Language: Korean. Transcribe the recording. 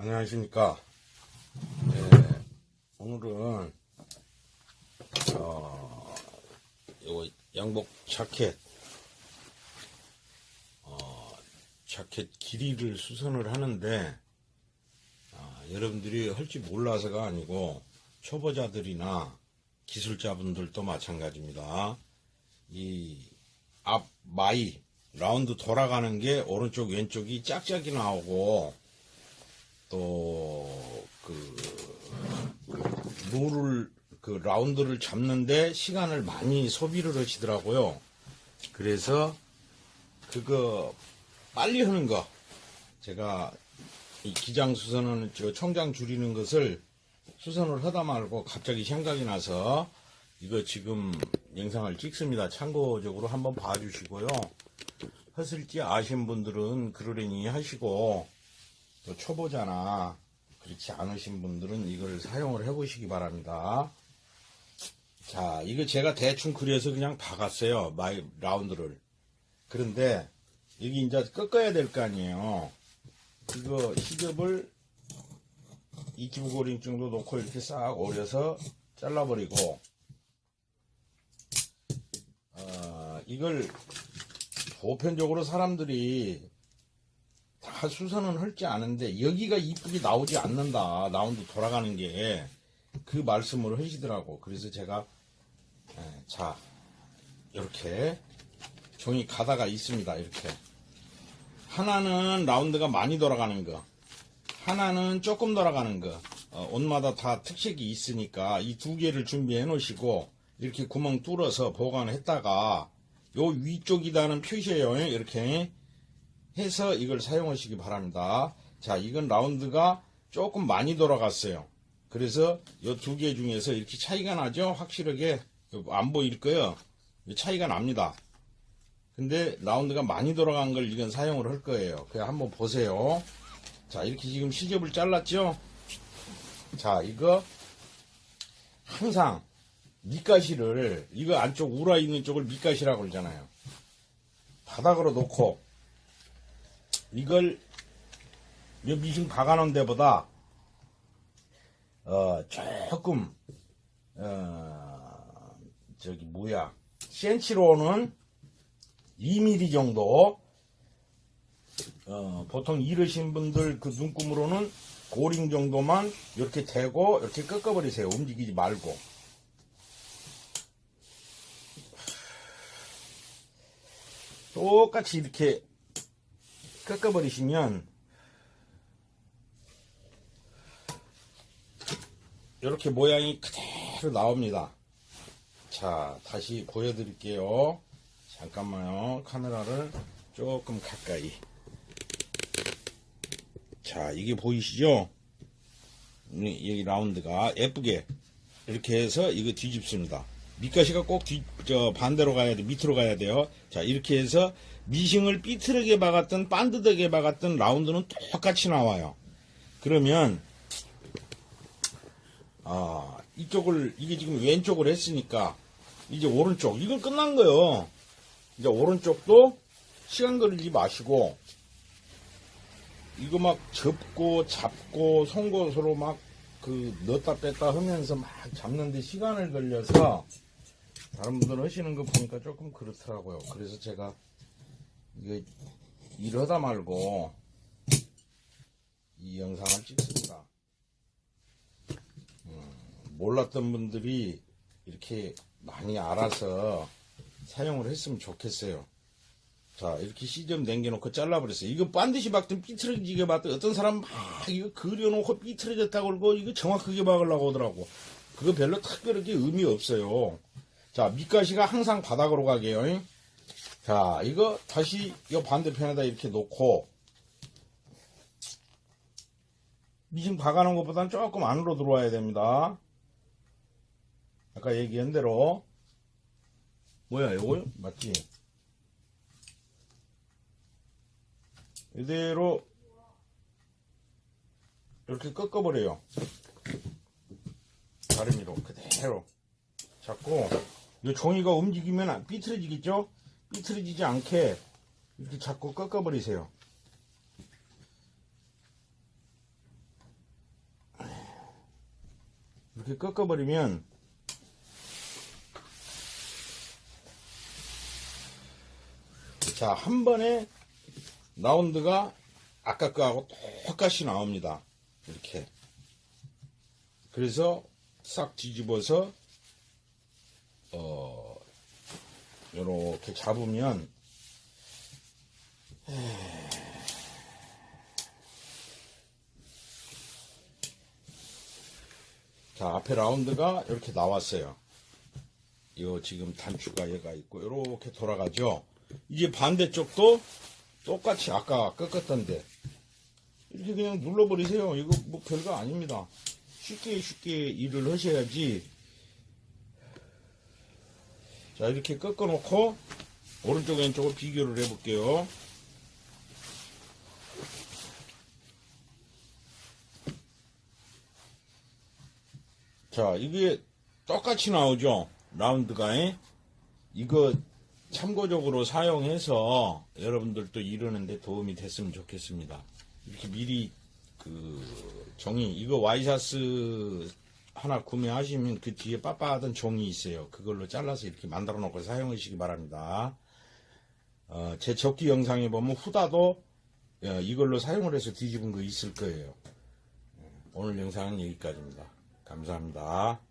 안녕하십니까. 예, 오늘은, 어, 요거 양복 자켓, 어, 자켓 길이를 수선을 하는데, 아, 여러분들이 할지 몰라서가 아니고, 초보자들이나 기술자분들도 마찬가지입니다. 이, 앞 마이, 라운드 돌아가는 게 오른쪽 왼쪽이 짝짝이 나오고, 또, 그, 그 룰을, 그 라운드를 잡는데 시간을 많이 소비를 하시더라고요. 그래서, 그거, 빨리 하는 거. 제가, 이 기장 수선은, 저 청장 줄이는 것을 수선을 하다 말고 갑자기 생각이 나서, 이거 지금 영상을 찍습니다. 참고적으로 한번 봐주시고요. 했을지 아신 분들은 그러려니 하시고, 또 초보자나 그렇지 않으신 분들은 이걸 사용을 해보시기 바랍니다. 자, 이거 제가 대충 그려서 그냥 박았어요. 마이 라운드를. 그런데 여기 이제 꺾어야 될 거 아니에요. 이거 시접을 이 기부고링 정도 놓고 이렇게 싹 올려서 잘라버리고 어, 이걸 보편적으로 사람들이 다 수선은 할지 아는데 여기가 이쁘게 나오지 않는다. 라운드 돌아가는 게 그 말씀을 하시더라고. 그래서 제가 에, 자 이렇게 종이 가다가 있습니다. 이렇게 하나는 라운드가 많이 돌아가는 거, 하나는 조금 돌아가는 거. 어, 옷마다 다 특색이 있으니까 이 두 개를 준비해 놓으시고 이렇게 구멍 뚫어서 보관했다가 요 위쪽이다는 표시예요. 이렇게 해서 이걸 사용하시기 바랍니다. 자, 이건 라운드가 조금 많이 돌아갔어요. 그래서 이 두 개 중에서 이렇게 차이가 나죠? 확실하게 안 보일 거예요. 차이가 납니다. 근데 라운드가 많이 돌아간 걸 이건 사용을 할 거예요. 그냥 한번 보세요. 자, 이렇게 지금 시접을 잘랐죠? 자, 이거 항상 밑가시를 이거 안쪽 우라 있는 쪽을 밑가시라고 그러잖아요. 바닥으로 놓고 이걸 이 미싱 박아놓은 데보다 어 조금 어 저기 뭐야. 센치로는 2mm 정도. 어 보통 이르신 분들 그 눈금으로는 고링 정도만 이렇게 대고 이렇게 꺾어버리세요. 움직이지 말고. 똑같이 이렇게 꺾어버리시면 이렇게 모양이 그대로 나옵니다. 자, 다시 보여드릴게요. 잠깐만요. 카메라를 조금 가까이. 자, 이게 보이시죠? 이- 여기 라운드가 예쁘게 이렇게 해서 이거 뒤집습니다. 밑가시가 꼭 뒤, 저, 반대로 가야 돼. 밑으로 가야 돼요. 자, 이렇게 해서 미싱을 삐뚤게 박았든 반듯하게 박았든 라운드는 똑같이 나와요. 그러면, 아, 이쪽을, 이게 지금 왼쪽을 했으니까, 이제 오른쪽. 이건 끝난 거예요. 이제 오른쪽도 시간 걸리지 마시고, 이거 막 접고 잡고 송곳으로 막 그 넣었다 뺐다 하면서 막 잡는데 시간을 걸려서 다른 분들 하시는 거 보니까 조금 그렇더라고요. 그래서 제가 이거 이러다 말고 이 영상을 찍습니다. 음, 몰랐던 분들이 이렇게 많이 알아서 사용을 했으면 좋겠어요. 자, 이렇게 시점 남겨놓고 잘라버렸어요. 이거 반드시 박든 삐뚤어지게 박든 어떤 사람 막 이거 그려놓고 삐뚤어졌다고 그러고 이거 정확하게 박으려고 하더라고. 그거 별로 특별하게 의미 없어요. 자, 밑가시가 항상 바닥으로 가게요. 잉? 자, 이거 다시 이 반대편에다 이렇게 놓고 미싱 박아놓은 것보다는 조금 안으로 들어와야 됩니다. 아까 얘기한 대로 뭐야, 이거 맞지? 이대로 이렇게 꺾어버려요. 다리미로 그대로 잡고 이 종이가 움직이면 안- 삐뚤어지겠죠? 삐뚤어지지 않게 이렇게 잡고 꺾어버리세요. 이렇게 꺾어버리면 자, 한 번에 라운드가 아까 거하고 똑같이 나옵니다. 이렇게. 그래서 싹 뒤집어서 어 이렇게 잡으면 자 앞에 라운드가 이렇게 나왔어요. 이거 지금 단추가 얘가 있고 이렇게 돌아가죠. 이제 반대쪽도 똑같이 아까 꺾었던데 이렇게 그냥 눌러버리세요. 이거 뭐 별거 아닙니다. 쉽게 쉽게 일을 하셔야지. 자 이렇게 꺾어 놓고 오른쪽 왼쪽을 비교를 해 볼게요. 자 이게 똑같이 나오죠. 라운드가 에? 이거 참고적으로 사용해서 여러분들도 이러는데 도움이 됐으면 좋겠습니다. 이렇게 미리 그 종이 이거 와이셔츠 하나 구매하시면 그 뒤에 빳빳하던 종이 있어요. 그걸로 잘라서 이렇게 만들어 놓고 사용하시기 바랍니다. 어, 제 접기 영상에 보면 후다도 어, 이걸로 사용을 해서 뒤집은 거 있을 거예요. 오늘 영상은 여기까지입니다. 감사합니다.